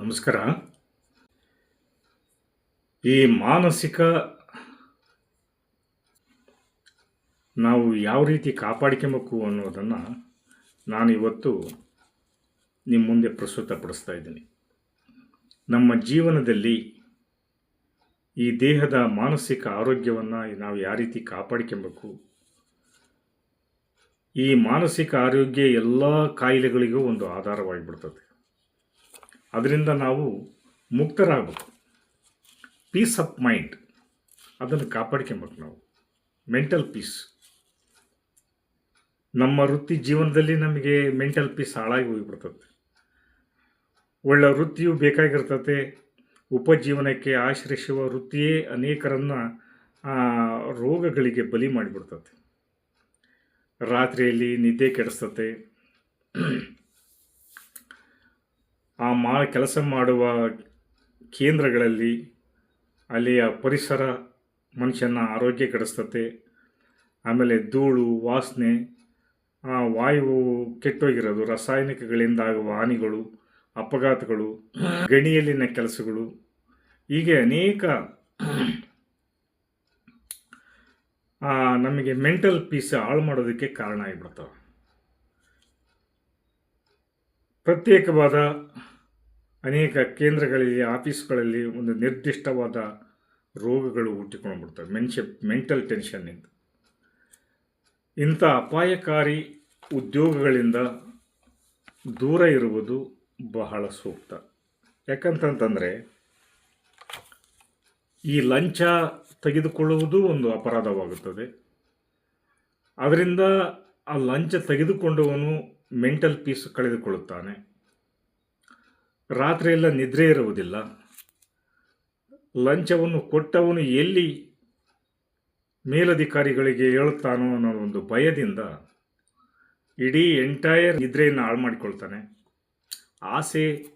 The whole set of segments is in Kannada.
ನಮಸ್ಕಾರ. ಈ ಮಾನಸಿಕ ನಾವು ಯಾವ ರೀತಿ ಕಾಪಾಡ್ಕೊಬೇಕು ಅನ್ನೋದನ್ನು ನಾನು ಇವತ್ತು ನಿಮ್ಮ ಮುಂದೆ ಪ್ರಸ್ತುತಪಡಿಸ್ತಾ ಇದ್ದೀನಿ. ನಮ್ಮ ಜೀವನದಲ್ಲಿ ಈ ದೇಹದ ಮಾನಸಿಕ ಆರೋಗ್ಯವನ್ನು ನಾವು ಯಾವ ರೀತಿ ಕಾಪಾಡ್ಕೊಬೇಕು, ಈ ಮಾನಸಿಕ ಆರೋಗ್ಯ ಎಲ್ಲ ಕಾಯಿಲೆಗಳಿಗೂ ಒಂದು ಆಧಾರವಾಗಿಬಿಡ್ತದೆ. ಅದರಿಂದ ನಾವು ಮುಕ್ತರಾಗಬೇಕು. ಪೀಸ್ ಆಫ್ ಮೈಂಡ್ ಅದನ್ನು ಕಾಪಾಡ್ಕೊಬೇಕು ನಾವು. ಮೆಂಟಲ್ ಪೀಸ್ ನಮ್ಮ ವೃತ್ತಿ ಜೀವನದಲ್ಲಿ ನಮಗೆ ಮೆಂಟಲ್ ಪೀಸ್ ಹಾಳಾಗಿ ಹೋಗಿಬಿಡ್ತದೆ. ಒಳ್ಳೆ ವೃತ್ತಿಯು ಬೇಕಾಗಿರ್ತದೆ. ಉಪಜೀವನಕ್ಕೆ ಆಶ್ರಯಿಸುವ ವೃತ್ತಿಯೇ ಅನೇಕರನ್ನು ರೋಗಗಳಿಗೆ ಬಲಿ ಮಾಡಿಬಿಡ್ತದೆ. ರಾತ್ರಿಯಲ್ಲಿ ನಿದ್ದೆ ಕೆಡಿಸ್ತತೆ ಆ ಮಾ ಕೆಲಸ ಮಾಡುವ ಕೇಂದ್ರಗಳಲ್ಲಿ ಅಲ್ಲಿಯ ಪರಿಸರ ಮನುಷ್ಯನ ಆರೋಗ್ಯ ಕೆಡಿಸ್ತತೆ. ಆಮೇಲೆ ಧೂಳು, ವಾಸನೆ, ಆ ವಾಯು ಕೆಟ್ಟೋಗಿರೋದು. ರಾಸಾಯನಿಕಗಳಿಂದ ಆಗುವ ಹಾನಿಗಳು, ಅಪಘಾತಗಳು, ಗಣಿಯಲ್ಲಿನ ಕೆಲಸಗಳು. ಹೀಗೆ ಅನೇಕ ನಮಗೆ ಮೆಂಟಲ್ ಪೀಸ್ ಹಾಳು ಮಾಡೋದಕ್ಕೆ ಕಾರಣ ಆಗಿಬಿಡ್ತವೆ. ಪ್ರತ್ಯೇಕವಾದ ಅನೇಕ ಕೇಂದ್ರಗಳಲ್ಲಿ, ಆಫೀಸ್ಗಳಲ್ಲಿ ಒಂದು ನಿರ್ದಿಷ್ಟವಾದ ರೋಗಗಳು ಹುಟ್ಟಿಕೊಂಡು ಬಿಡ್ತವೆ ಮೆನ್ಷ, ಮೆಂಟಲ್ ಟೆನ್ಷನ್ನಿಂದ ಇಂಥ ಅಪಾಯಕಾರಿ ಉದ್ಯೋಗಗಳಿಂದ ದೂರ ಇರುವುದು ಬಹಳ ಸೂಕ್ತ. ಯಾಕಂತಂತಂದರೆ, ಈ ಲಂಚ ತೆಗೆದುಕೊಳ್ಳುವುದು ಒಂದು ಅಪರಾಧವಾಗುತ್ತದೆ. ಅದರಿಂದ ಆ ಲಂಚ ತೆಗೆದುಕೊಂಡವನು ಮೆಂಟಲ್ ಪೀಸ್ ಕಳೆದುಕೊಳ್ಳುತ್ತಾನೆ. ರಾತ್ರಿಯೆಲ್ಲ ನಿದ್ರೆ ಇರುವುದಿಲ್ಲ. ಲಂಚವನ್ನು ಕೊಟ್ಟವನು ಎಲ್ಲಿ ಮೇಲಧಿಕಾರಿಗಳಿಗೆ ಹೇಳುತ್ತಾನೋ ಅನ್ನೋ ಒಂದು ಭಯದಿಂದ ಇಡೀ ಎಂಟೈರ್ ನಿದ್ರೆಯನ್ನು ಹಾಳು ಮಾಡಿಕೊಳ್ತಾನೆ ಆಸೆ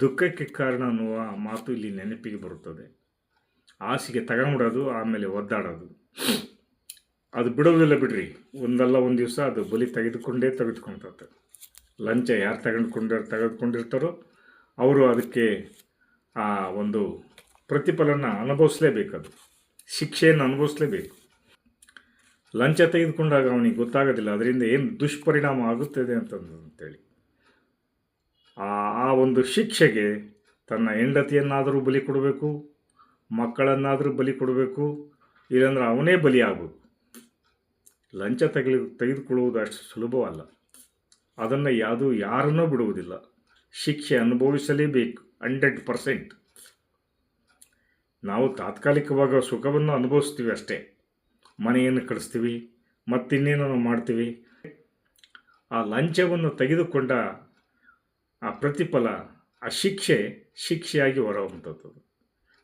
ದುಃಖಕ್ಕೆ ಕಾರಣ ಅನ್ನುವ ಮಾತು ಇಲ್ಲಿ ನೆನಪಿಗೆ ಬರುತ್ತದೆ. ಆಸೆಗೆ ತಗೊಂಬಿಡೋದು, ಆಮೇಲೆ ಒದ್ದಾಡೋದು. ಅದು ಬಿಡೋದಿಲ್ಲ ಬಿಡ್ರಿ. ಒಂದಲ್ಲ ಒಂದು ದಿವಸ ಅದು ಬಲಿ ತೆಗೆದುಕೊಂಡೇ ತೆಗೆದುಕೊಳ್ತದೆ ಲಂಚ ಯಾರು ತಗೊಂಡ್ಕೊಂಡಿರ್ ತೆಗೆದುಕೊಂಡಿರ್ತಾರೋ ಅವರು ಅದಕ್ಕೆ ಆ ಒಂದು ಪ್ರತಿಫಲನ ಅನುಭವಿಸಲೇಬೇಕದು ಶಿಕ್ಷೆಯನ್ನು ಅನುಭವಿಸಲೇಬೇಕು. ಲಂಚ ತೆಗೆದುಕೊಂಡಾಗ ಅವನಿಗೆ ಗೊತ್ತಾಗೋದಿಲ್ಲ. ಅದರಿಂದ ಏನು ದುಷ್ಪರಿಣಾಮ ಆಗುತ್ತದೆ ಅಂತಂತೇಳಿ ಆ ಆ ಒಂದು ಶಿಕ್ಷೆಗೆ ತನ್ನ ಹೆಂಡತಿಯನ್ನಾದರೂ ಬಲಿ ಕೊಡಬೇಕು, ಮಕ್ಕಳನ್ನಾದರೂ ಬಲಿ ಕೊಡಬೇಕು, ಇಲ್ಲಾಂದ್ರೆ ಅವನೇ ಬಲಿ ಆಗಬೇಕು. ಲಂಚ ತೆಗೆದು, ತೆಗೆದುಕೊಳ್ಳುವುದು ಅಷ್ಟು ಸುಲಭವಲ್ಲ. ಅದನ್ನು ಯಾವುದು ಯಾರನ್ನೂ ಬಿಡುವುದಿಲ್ಲ. ಶಿಕ್ಷೆ ಅನುಭವಿಸಲೇಬೇಕು ಹಂಡ್ರೆಡ್ ಪರ್ಸೆಂಟ್ ನಾವು ತಾತ್ಕಾಲಿಕವಾಗ ಸುಖವನ್ನು ಅನುಭವಿಸ್ತೀವಿ ಅಷ್ಟೇ. ಮನೆಯನ್ನು ಕಳಿಸ್ತೀವಿ ಮತ್ತಿನ್ನೇನೋ ಮಾಡ್ತೀವಿ. ಆ ಲಂಚವನ್ನು ತೆಗೆದುಕೊಂಡ ಆ ಪ್ರತಿಫಲ, ಆ ಶಿಕ್ಷೆ ಶಿಕ್ಷೆಯಾಗಿ ಹೊರಹೊಂಥದ್ದು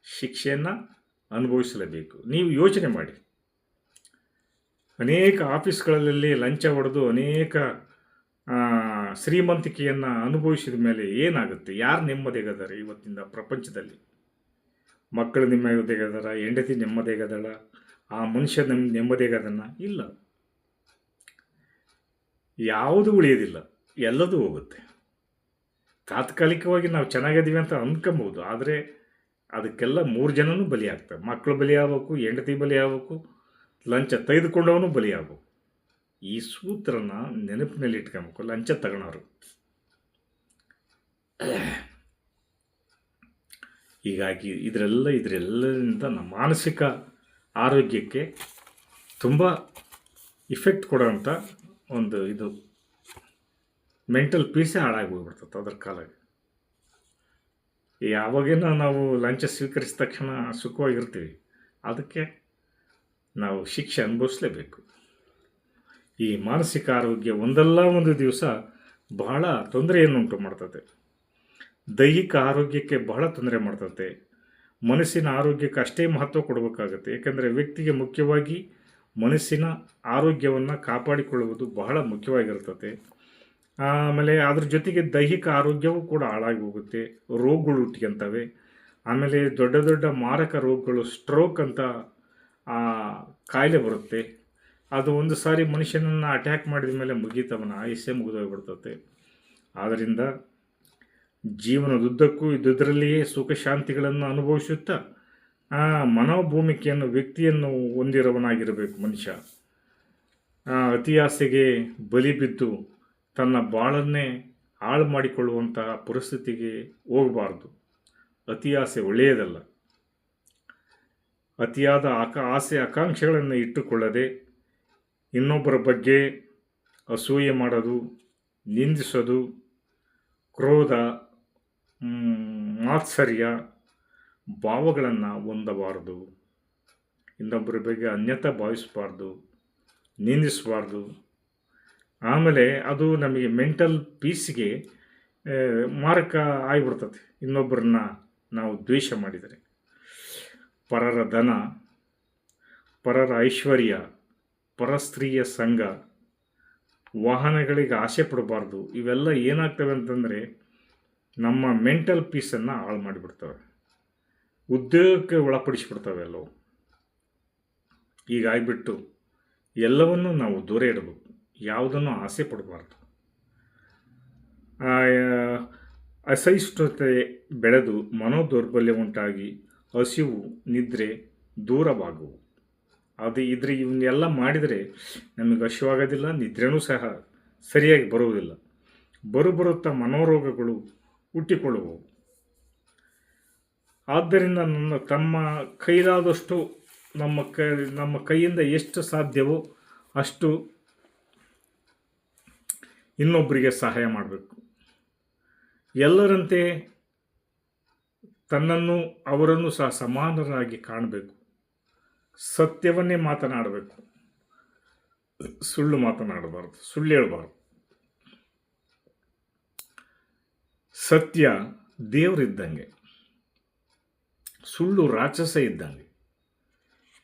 ಶಿಕ್ಷೆಯನ್ನು ಅನುಭವಿಸಲೇಬೇಕು. ನೀವು ಯೋಚನೆ ಮಾಡಿ. ಅನೇಕ ಆಫೀಸ್ಗಳಲ್ಲಿ ಲಂಚ ಹೊಡೆದು ಅನೇಕ ಶ್ರೀಮಂತಿಕೆಯನ್ನು ಅನುಭವಿಸಿದ ಮೇಲೆ ಏನಾಗುತ್ತೆ? ಯಾರು ನೆಮ್ಮದಿಗದಾರೆ ಇವತ್ತಿನ ಪ್ರಪಂಚದಲ್ಲಿ? ಮಕ್ಕಳು ನೆಮ್ಮದಿಗದಾರ ಹೆಂಡತಿ ನೆಮ್ಮದಿಗದಳ ಆ ಮನುಷ್ಯ ನೆಮ್ ನೆಮ್ಮದಿಗದನ್ನ ಇಲ್ಲ. ಯಾವುದು ಉಳಿಯೋದಿಲ್ಲ. ಎಲ್ಲದೂ ಹೋಗುತ್ತೆ. ತಾತ್ಕಾಲಿಕವಾಗಿ ನಾವು ಚೆನ್ನಾಗಿದ್ದೀವಿ ಅಂತ ಅಂದ್ಕೊಬೋದು ಆದರೆ ಅದಕ್ಕೆಲ್ಲ ಮೂರು ಜನನೂ ಬಲಿ ಆಗ್ತವೆ ಮಕ್ಕಳು ಬಲಿ ಆಗ್ಬೇಕು ಹೆಂಡತಿ ಬಲಿ ಆಗ್ಬೇಕು ಲಂಚ ತೆಗೆದುಕೊಂಡವನು ಬಲಿ ಆಗ್ಬೇಕು ಈ ಸೂತ್ರನ ನೆನಪಿನಲ್ಲಿ ಇಟ್ಕೊಬೇಕು. ಲಂಚ ತಗೊಳೋರು. ಹೀಗಾಗಿ ಇದರೆಲ್ಲ ಇದರೆಲ್ಲದಿಂದ ನಮ್ಮ ಮಾನಸಿಕ ಆರೋಗ್ಯಕ್ಕೆ ತುಂಬ ಇಫೆಕ್ಟ್ ಕೊಡೋಂಥ ಒಂದು ಇದು ಮೆಂಟಲ್ ಪೀಸೇ ಹಾಳಾಗಿ ಹೋಗ್ಬಿಡ್ತದೆ ಅದ್ರ ಕಾಲಾಗಿ. ಯಾವಾಗೇನೋ ನಾವು ಲಂಚ ಸ್ವೀಕರಿಸಿದ ತಕ್ಷಣ ಸುಖವಾಗಿರ್ತೀವಿ. ಅದಕ್ಕೆ ನಾವು ಶಿಕ್ಷೆ ಅನುಭವಿಸಲೇಬೇಕು. ಈ ಮಾನಸಿಕ ಆರೋಗ್ಯ ಒಂದಲ್ಲ ಒಂದು ದಿವಸ ಬಹಳ ತೊಂದರೆಯನ್ನುಂಟು ಮಾಡ್ತದೆ. ದೈಹಿಕ ಆರೋಗ್ಯಕ್ಕೆ ಬಹಳ ತೊಂದರೆ ಮಾಡ್ತದೆ. ಮನಸ್ಸಿನ ಆರೋಗ್ಯಕ್ಕೆ ಅಷ್ಟೇ ಮಹತ್ವ ಕೊಡಬೇಕಾಗುತ್ತೆ. ಏಕೆಂದರೆ ವ್ಯಕ್ತಿಗೆ ಮುಖ್ಯವಾಗಿ ಮನಸ್ಸಿನ ಆರೋಗ್ಯವನ್ನು ಕಾಪಾಡಿಕೊಳ್ಳುವುದು ಬಹಳ ಮುಖ್ಯವಾಗಿರ್ತದೆ. ಆಮೇಲೆ ಅದ್ರ ಜೊತೆಗೆ ದೈಹಿಕ ಆರೋಗ್ಯವೂ ಕೂಡ ಹಾಳಾಗಿ ಹೋಗುತ್ತೆ. ರೋಗಗಳು ಹುಟ್ಟಿಕೊಂತವೆ ಆಮೇಲೆ ದೊಡ್ಡ ದೊಡ್ಡ ಮಾರಕ ರೋಗಗಳು ಸ್ಟ್ರೋಕ್ ಅಂತ ಕಾಯಿಲೆ ಬರುತ್ತೆ. ಅದು ಒಂದು ಸಾರಿ ಮನುಷ್ಯನನ್ನು ಅಟ್ಯಾಕ್ ಮಾಡಿದ ಮೇಲೆ ಮುಗೀತವನ ಆಯುಷ್ಯ ಮುಗಿದೋಗ್ಬಿಡ್ತತೆ. ಆದ್ದರಿಂದ ಜೀವನದುದ್ದಕ್ಕೂ ಇದ್ದುದರಲ್ಲಿಯೇ ಸುಖ ಶಾಂತಿಗಳನ್ನು ಅನುಭವಿಸುತ್ತಾ, ಆ ಮನೋಭೂಮಿಕೆಯನ್ನು, ವ್ಯಕ್ತಿಯನ್ನು ಹೊಂದಿರವನಾಗಿರಬೇಕು ಮನುಷ್ಯ. ಆ ಅತಿ ಆಸೆಗೆ ಬಲಿ ಬಿದ್ದು ತನ್ನ ಬಾಳನ್ನೇ ಹಾಳು ಮಾಡಿಕೊಳ್ಳುವಂತಹ ಪರಿಸ್ಥಿತಿಗೆ ಹೋಗಬಾರ್ದು. ಅತಿ ಆಸೆ ಒಳ್ಳೆಯದಲ್ಲ. ಅತಿಯಾದ ಆಕ, ಆಸೆ, ಆಕಾಂಕ್ಷೆಗಳನ್ನು ಇಟ್ಟುಕೊಳ್ಳದೆ ಇನ್ನೊಬ್ಬರ ಬಗ್ಗೆ ಅಸೂಯೆ ಮಾಡೋದು, ನಿಂದಿಸೋದು, ಕ್ರೋಧ ಮಾತ್ಸರ್ಯ, ಭಾವಗಳನ್ನು ಹೊಂದಬಾರದು. ಇನ್ನೊಬ್ಬರ ಬಗ್ಗೆ ಅನ್ಯತ ಭಾವಿಸಬಾರ್ದು, ನಿಂದಿಸಬಾರ್ದು. ಆಮೇಲೆ ಅದು ನಮಗೆ ಮೆಂಟಲ್ ಪೀಸ್ಗೆ ಮಾರಕ ಆಗಿಬಿಡ್ತದೆ. ಇನ್ನೊಬ್ಬರನ್ನ ನಾವು ದ್ವೇಷ ಮಾಡಿದರೆ. ಪರರ ಧನ, ಪರರ ಐಶ್ವರ್ಯ ಪರಸ್ತ್ರೀಯ ಸಂಘ. ವಾಹನಗಳಿಗೆ ಆಸೆ ಪಡಬಾರ್ದು. ಇವೆಲ್ಲ ಏನಾಗ್ತವೆ ಅಂತಂದರೆ ನಮ್ಮ ಮೆಂಟಲ್ ಪೀಸನ್ನು ಹಾಳು ಮಾಡಿಬಿಡ್ತವೆ. ಉದ್ಯೋಗಕ್ಕೆ ಒಳಪಡಿಸಿಬಿಡ್ತವೆ ಎಲ್ಲವು. ಹೀಗಾಗಿಬಿಟ್ಟು ಎಲ್ಲವನ್ನು ನಾವು ದೂರ ಇಡಬೇಕು. ಯಾವುದನ್ನು ಆಸೆ ಪಡಬಾರ್ದು. ಅಸಹಿಷ್ಣುತೆ ಬೆಳೆದು ಮನೋದೌರ್ಬಲ್ಯ ಉಂಟಾಗಿ ಹಸಿವು, ನಿದ್ರೆ ದೂರವಾಗುವು. ಅದು ಇದ್ರ ಇವನ್ನೆಲ್ಲ ಮಾಡಿದರೆ ನಮಗೆ ಹಸಿವಾಗೋದಿಲ್ಲ ನಿದ್ರೆನೂ ಸಹ ಸರಿಯಾಗಿ ಬರುವುದಿಲ್ಲ. ಬರು ಬರುತ್ತಾ ಮನೋರೋಗಗಳು ಹುಟ್ಟಿಕೊಳ್ಳುವವು. ಆದ್ದರಿಂದ ನನ್ನ, ತಮ್ಮ ಕೈಲಾದಷ್ಟು ನಮ್ಮ ಕೈ, ನಮ್ಮ ಕೈಯಿಂದ ಎಷ್ಟು ಸಾಧ್ಯವೋ ಅಷ್ಟು ಇನ್ನೊಬ್ಬರಿಗೆ ಸಹಾಯ ಮಾಡಬೇಕು. ಎಲ್ಲರಂತೆ ತನ್ನನ್ನು, ಅವರನ್ನು ಸಹ ಸಮಾನರಾಗಿ ಕಾಣಬೇಕು. ಸತ್ಯವನ್ನೇ ಮಾತನಾಡಬೇಕು. ಸುಳ್ಳು ಮಾತನಾಡಬಾರ್ದು, ಸುಳ್ಳು ಹೇಳಬಾರ್ದು. ಸತ್ಯ ದೇವರಿದ್ದಂಗೆ, ಸುಳ್ಳು ರಾಕ್ಷಸ ಇದ್ದಂಗೆ,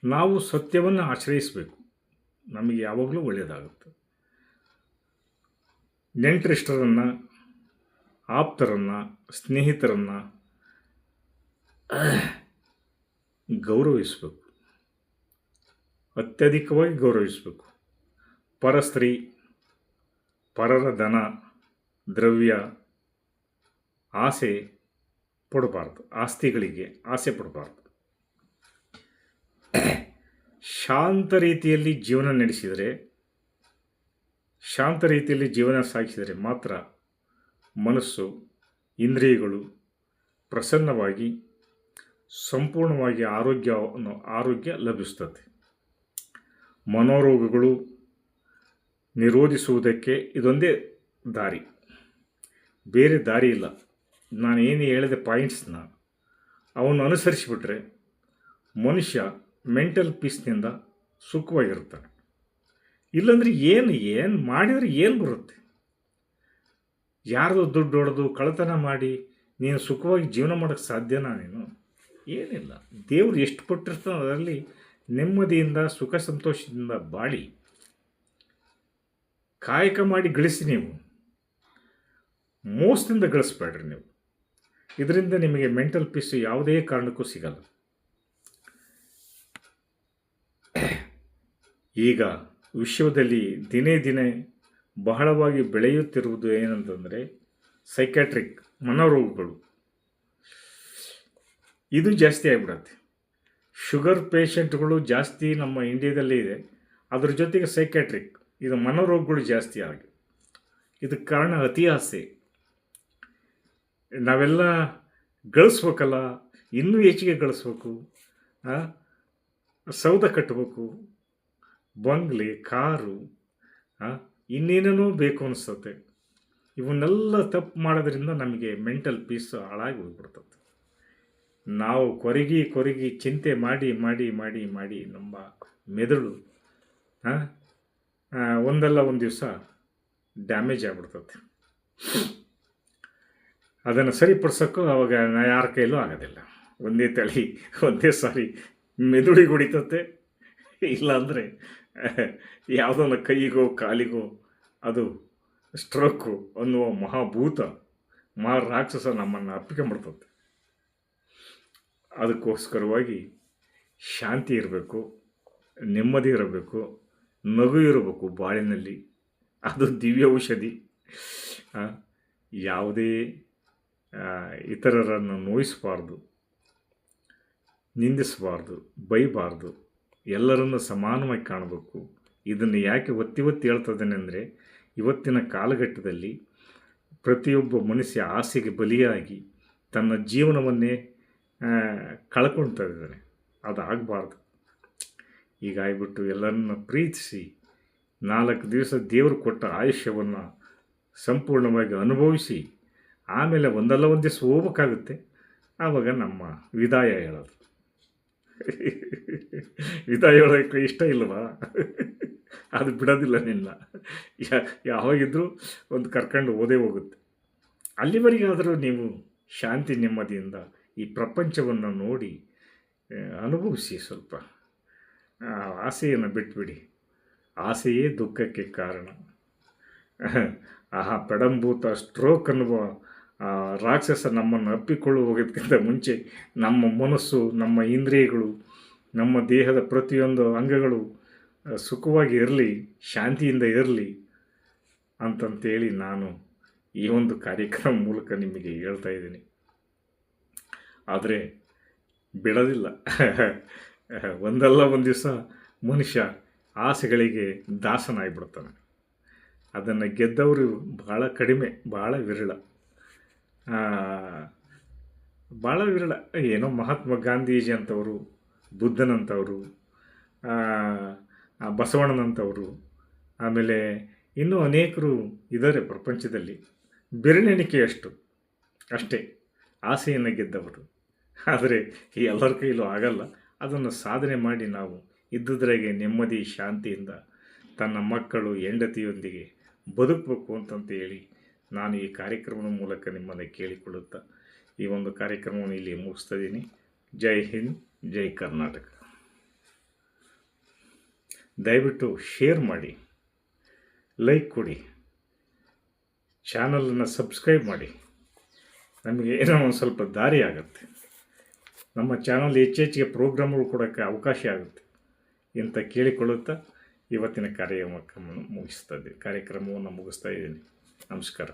ನಾವು ಸತ್ಯವನ್ನು ಆಶ್ರಯಿಸಬೇಕು. ನಮಗೆ ಯಾವಾಗಲೂ ಒಳ್ಳೆಯದಾಗುತ್ತೆ. ನೆಂಟರಿಷ್ಟರನ್ನು, ಆಪ್ತರನ್ನು, ಸ್ನೇಹಿತರನ್ನು ಗೌರವಿಸಬೇಕು. ಅತ್ಯಧಿಕವಾಗಿ ಗೌರವಿಸಬೇಕು. ಪರಸ್ತ್ರೀ ಪರರ ಧನ, ದ್ರವ್ಯ, ಆಸೆ ಪಡಬಾರ್ದು. ಆಸ್ತಿಗಳಿಗೆ ಆಸೆ ಪಡಬಾರ್ದು. ಶಾಂತ ರೀತಿಯಲ್ಲಿ ಜೀವನ ನಡೆಸಿದರೆ, ಶಾಂತ ರೀತಿಯಲ್ಲಿ ಜೀವನ ಸಾಗಿಸಿದರೆ ಮಾತ್ರ ಮನಸ್ಸು, ಇಂದ್ರಿಯಗಳು ಪ್ರಸನ್ನವಾಗಿ, ಸಂಪೂರ್ಣವಾಗಿ ಆರೋಗ್ಯವನ್ನು, ಆರೋಗ್ಯ ಲಭಿಸ್ತದೆ ಮನೋರೋಗಗಳು ನಿರೋಧಿಸುವುದಕ್ಕೆ ಇದೊಂದೇ ದಾರಿ. ಬೇರೆ ದಾರಿ ಇಲ್ಲ. ನಾನು ಏನು ಹೇಳಿದೆ ಪಾಯಿಂಟ್ಸ್ನ ಅವನ್ನು ಅನುಸರಿಸಿಬಿಟ್ರೆ ಮನುಷ್ಯ ಮೆಂಟಲ್ ಪೀಸ್ನಿಂದ ಸುಖವಾಗಿರ್ತಾನೆ ಇಲ್ಲಾಂದರೆ ಏನು ಏನು ಮಾಡಿದರೆ ಏನು ಬರುತ್ತೆ? ಯಾರ್ದು ದುಡ್ಡು ಹೊಡೆದು ಕಳತನ ಮಾಡಿ ನೀನು ಸುಖವಾಗಿ ಜೀವನ ಮಾಡೋಕ್ಕೆ ಸಾಧ್ಯನಾ ನೀನು? ಏನಿಲ್ಲ. ದೇವ್ರು ಎಷ್ಟು ಕೊಟ್ಟಿರ್ತಾನೋ ಅದರಲ್ಲಿ ನೆಮ್ಮದಿಯಿಂದ, ಸುಖ ಸಂತೋಷದಿಂದ ಬಾಳಿ. ಕಾಯಕ ಮಾಡಿ ಗಳಿಸಿ ನೀವು. ಮೋಸದಿಂದ ಗಳಿಸ್ಬೇಡ್ರಿ ನೀವು. ಇದರಿಂದ ನಿಮಗೆ ಮೆಂಟಲ್ ಪೀಸು ಯಾವುದೇ ಕಾರಣಕ್ಕೂ ಸಿಗಲ್ಲ. ಈಗ ವಿಶ್ವದಲ್ಲಿ ದಿನೇ ದಿನೇ ಬಹಳವಾಗಿ ಬೆಳೆಯುತ್ತಿರುವುದು ಏನಂತಂದರೆ ಸೈಕ್ಯಾಟ್ರಿಕ್ ಮನೋರೋಗಗಳು. ಇದು ಜಾಸ್ತಿ ಆಗಿಬಿಡತ್ತೆ. ಶುಗರ್ ಪೇಷಂಟ್ಗಳು ಜಾಸ್ತಿ ನಮ್ಮ ಇಂಡಿಯಾದಲ್ಲಿ ಇದೆ. ಅದ್ರ ಜೊತೆಗೆ ಸೈಕ್ಯಾಟ್ರಿಕ್, ಇದು ಮನೋರೋಗಗಳು ಜಾಸ್ತಿ ಆಗಿ. ಇದಕ್ಕೆ ಕಾರಣ ಅತಿಯಾಸೆ ನಾವೆಲ್ಲ ಗಳಿಸ್ಬೇಕಲ್ಲ, ಇನ್ನೂ ಹೆಚ್ಚಿಗೆ ಗಳಿಸ್ಬೇಕು. ಸೌದ ಕಟ್ಟಬೇಕು ಬಂಗ್ಲೆ, ಕಾರು? ಇನ್ನೇನೇನೋ ಬೇಕು ಅನಿಸ್ತತೆ. ಇವನ್ನೆಲ್ಲ ತಪ್ಪು ಮಾಡೋದ್ರಿಂದ ನಮಗೆ ಮೆಂಟಲ್ ಪೀಸ್ ಹಾಳಾಗಿ ಹೋಗ್ಬಿಡ್ತದೆ. ನಾವು ಕೊರಗಿ ಕೊರಗಿ ಚಿಂತೆ ಮಾಡಿ ಮಾಡಿ ಮಾಡಿ ಮಾಡಿ ನಮ್ಮ ಮೆದುಳು ಒಂದಲ್ಲ ಒಂದು ದಿವಸ ಡ್ಯಾಮೇಜ್ ಆಗ್ಬಿಡ್ತದೆ ಅದನ್ನು ಸರಿಪಡಿಸೋಕ್ಕೂ ಅವಾಗ ಯಾರ ಕೈಲೂ ಆಗೋದಿಲ್ಲ. ಒಂದೇ ತಳಿ, ಒಂದೇ ಸಾರಿ ಮೆದುಳಿಗೆ ಹೊಡಿತತ್ತೆ ಇಲ್ಲಾಂದರೆ ಯಾವುದೋ ಕೈಗೋ, ಕಾಲಿಗೋ, ಅದು ಸ್ಟ್ರೋಕು ಅನ್ನುವ ಮಹಾಭೂತ ಮಹಾ ರಾಕ್ಷಸ ನಮ್ಮನ್ನು ಅಪ್ಪಿಕೊಂಡ್ಬಿಡ್ತದೆ ಅದಕ್ಕೋಸ್ಕರವಾಗಿ ಶಾಂತಿ ಇರಬೇಕು, ನೆಮ್ಮದಿ ಇರಬೇಕು, ನಗು ಇರಬೇಕು ಬಾಳಿನಲ್ಲಿ. ಅದು ದಿವ್ಯ ಔಷಧಿ. ಯಾವುದೇ ಇತರರನ್ನು ನೋಯಿಸಬಾರ್ದು, ನಿಂದಿಸಬಾರ್ದು, ಬೈಬಾರ್ದು, ಎಲ್ಲರನ್ನು ಸಮಾನವಾಗಿ ಕಾಣಬೇಕು. ಇದನ್ನು ಯಾಕೆ ಒತ್ತಿ ಒತ್ತಿ ಹೇಳ್ತದೇನೆ ಅಂದರೆ, ಇವತ್ತಿನ ಕಾಲಘಟ್ಟದಲ್ಲಿ ಪ್ರತಿಯೊಬ್ಬ ಮನುಷ್ಯ ಆಸೆಗೆ ಬಲಿಯಾಗಿ ತನ್ನ ಜೀವನವನ್ನೇ ಕಳ್ಕೊಳ್ತಾ ಇದ್ದಾನೆ ಅದು ಆಗಬಾರ್ದು ಹೀಗಾಗ್ಬಿಟ್ಟು ಎಲ್ಲರನ್ನ ಪ್ರೀತಿಸಿ ನಾಲ್ಕು ದಿವಸ ದೇವರು ಕೊಟ್ಟ ಆಯುಷ್ಯವನ್ನು ಸಂಪೂರ್ಣವಾಗಿ ಅನುಭವಿಸಿ ಆಮೇಲೆ ಒಂದಲ್ಲ ಒಂದು ದಿವಸ ಹೋಗ್ಬೇಕಾಗುತ್ತೆ. ಆವಾಗ ನಮ್ಮ ವಿದಾಯ ಹೇಳೋದು. ವಿದಾಯ ಹೇಳೋಕ್ಕೆ ಇಷ್ಟ ಇಲ್ವಾ? ಅದು ಬಿಡೋದಿಲ್ಲ ನಿನ್ನ. ಯಾವಾಗಿದ್ರೂ ಒಂದು ಕರ್ಕೊಂಡು ಓದೇ ಹೋಗುತ್ತೆ. ಅಲ್ಲಿವರೆಗಾದರೂ ನೀವು ಶಾಂತಿ ನೆಮ್ಮದಿಯಿಂದ ಈ ಪ್ರಪಂಚವನ್ನು ನೋಡಿ ಅನುಭವಿಸಿ ಸ್ವಲ್ಪ. ಆಸೆಯನ್ನು ಬಿಟ್ಬಿಡಿ. ಆಸೆಯೇ ದುಃಖಕ್ಕೆ ಕಾರಣ. ಆಹಾ ಪೆಡಂಭೂತ ಸ್ಟ್ರೋಕ್ ಅನ್ನುವ ರಾಕ್ಷಸ ನಮ್ಮನ್ನು ಅಪ್ಪಿಕೊಳ್ಳು ಹೋಗೋದಕ್ಕಿಂತ ಮುಂಚೆ ನಮ್ಮ ಮನಸ್ಸು, ನಮ್ಮ ಇಂದ್ರಿಯಗಳು, ನಮ್ಮ ದೇಹದ ಪ್ರತಿಯೊಂದು ಅಂಗಗಳು ಸುಖವಾಗಿ ಇರಲಿ, ಶಾಂತಿಯಿಂದ ಇರಲಿ ಅಂತಂತೇಳಿ ನಾನು ಈ ಒಂದು ಕಾರ್ಯಕ್ರಮ ಮೂಲಕ ನಿಮಗೆ ಹೇಳ್ತಾ ಇದ್ದೀನಿ. ಆದರೆ ಬಿಡೋದಿಲ್ಲ. ಒಂದಲ್ಲ ಒಂದು ದಿವಸ ಮನುಷ್ಯ ಆಸೆಗಳಿಗೆ ದಾಸನಾಗಿಬಿಡ್ತಾನೆ. ಅದನ್ನು ಗೆದ್ದವರು ಭಾಳ ಕಡಿಮೆ ಭಾಳ ವಿರಳ. ಭಾಳ ವಿರಳ. ಏನೋ ಮಹಾತ್ಮ ಗಾಂಧೀಜಿ ಅಂಥವರು ಬುದ್ಧನಂಥವರು ಬಸವಣ್ಣನಂಥವರು ಆಮೇಲೆ ಇನ್ನೂ ಅನೇಕರು ಇದ್ದಾರೆ ಪ್ರಪಂಚದಲ್ಲಿ. ಬೆರಳೆಣಿಕೆಯಷ್ಟು ಅಷ್ಟೇ, ಆಸೆಯನ್ನು ಗೆದ್ದವರು. ಆದರೆ ಈ ಎಲ್ಲರ ಕೈಲೂ ಆಗಲ್ಲ. ಅದನ್ನು ಸಾಧನೆ ಮಾಡಿ ನಾವು ಇದ್ದುದ್ರಾಗೆ ನೆಮ್ಮದಿ, ಶಾಂತಿಯಿಂದ ತನ್ನ ಮಕ್ಕಳು, ಹೆಂಡತಿಯೊಂದಿಗೆ ಬದುಕಬೇಕು ಅಂತಂತ ಹೇಳಿ ನಾನು ಈ ಕಾರ್ಯಕ್ರಮದ ಮೂಲಕ ನಿಮ್ಮನ್ನು ಕೇಳಿಕೊಳ್ಳುತ್ತಾ ಈ ಒಂದು ಕಾರ್ಯಕ್ರಮವನ್ನು ಇಲ್ಲಿ ಮುಗಿಸ್ತಾ ಜೈ ಹಿಂದ್, ಜೈ ಕರ್ನಾಟಕ. ದಯವಿಟ್ಟು ಶೇರ್ ಮಾಡಿ, ಲೈಕ್ ಕೊಡಿ, ಚಾನಲನ್ನು ಸಬ್ಸ್ಕ್ರೈಬ್ ಮಾಡಿ. ನಮಗೆ ಏನೋ ಒಂದು ಸ್ವಲ್ಪ ದಾರಿ ಆಗುತ್ತೆ. ನಮ್ಮ ಚಾನಲ್ ಹೆಚ್ಚೆಚ್ಚಿಗೆ ಪ್ರೋಗ್ರಾಮ್ಗಳು ಕೊಡೋಕ್ಕೆ ಅವಕಾಶ ಆಗುತ್ತೆ ಇಂತ ಕೇಳಿಕೊಳ್ಳುತ್ತಾ ಇವತ್ತಿನ ಕಾರ್ಯಕ್ರಮವನ್ನು ಮುಗಿಸ್ತಾ ಇದ್ದೀನಿ. ಕಾರ್ಯಕ್ರಮವನ್ನು ಮುಗಿಸ್ತಾ ಇದ್ದೀನಿ. ನಮಸ್ಕಾರ.